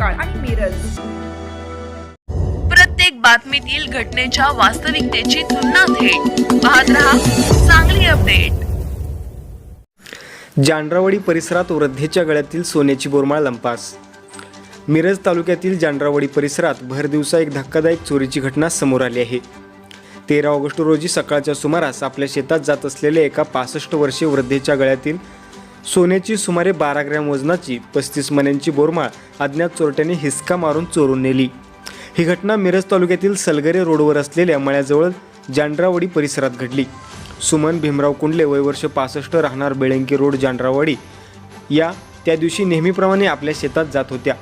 महांकाळ आणि मिरज प्रत्येक बातमीतील घटनेच्या वास्तविकतेची तुलना थेट. पाहत रहा चांगली अपडेट. जांड्रावाडी परिसरात वृद्धेच्या गळ्यातील सोन्याची बोरमाळ लंपास. मिरज तालुक्यातील जांड्रावाडी परिसरात भरदिवसा एक धक्कादायक चोरीची घटना समोर आली आहे. तेरा ऑगस्ट रोजी सकाळच्या सुमारास आपल्या शेतात जात असलेल्या एका पासष्ट वर्षीय वृद्धेच्या गळ्यातील सोन्याची सुमारे बारा ग्रॅम वजनाची पस्तीस मण्यांची बोरमाळ अज्ञात चोरट्याने हिसका मारून चोरून नेली. ही घटना मिरज तालुक्यातील सलगरे रोडवर असलेल्या मळ्याजवळ जांड्रावाडी परिसरात घडली. सुमन भीमराव कुंडले वय वर्ष पासष्ट राहणार बेळंकी रोड जांड्रावाडी. या त्या दिवशी नेहमीप्रमाणे आपल्या शेतात जात होत्या.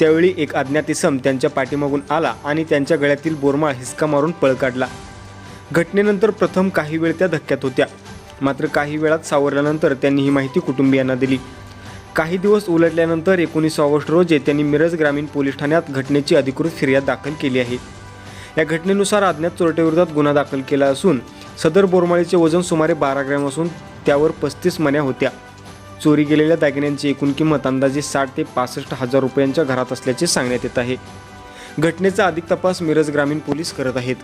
त्यावेळी एक अज्ञात इसम त्यांच्या पाठीमागून आला आणि त्यांच्या गळ्यातील बोरमाळ हिसका मारून पळ काढला. घटनेनंतर प्रथम काही वेळ त्या धक्क्यात होत्या. मात्र काही वेळात सावरल्यानंतर त्यांनी ही माहिती कुटुंबियांना दिली. काही दिवस उलटल्यानंतर एकोणीस ऑगस्ट रोजी त्यांनी मिरज ग्रामीण पोलीस ठाण्यात घटनेची अधिकृत फिर्याद दाखल केली आहे. या घटनेनुसार अज्ञात चोरट्याविरोधात गुन्हा दाखल केला असून सदर बोरमाळीचे वजन सुमारे बारा ग्रॅम असून त्यावर पस्तीस मण्या होत्या. चोरी गेलेल्या दागिन्यांची एकूण किंमत अंदाजे साठ ते पासष्ट हजार रुपयांच्या घरात असल्याचे सांगण्यात येत आहे. घटनेचा अधिक तपास मिरज ग्रामीण पोलीस करत आहेत.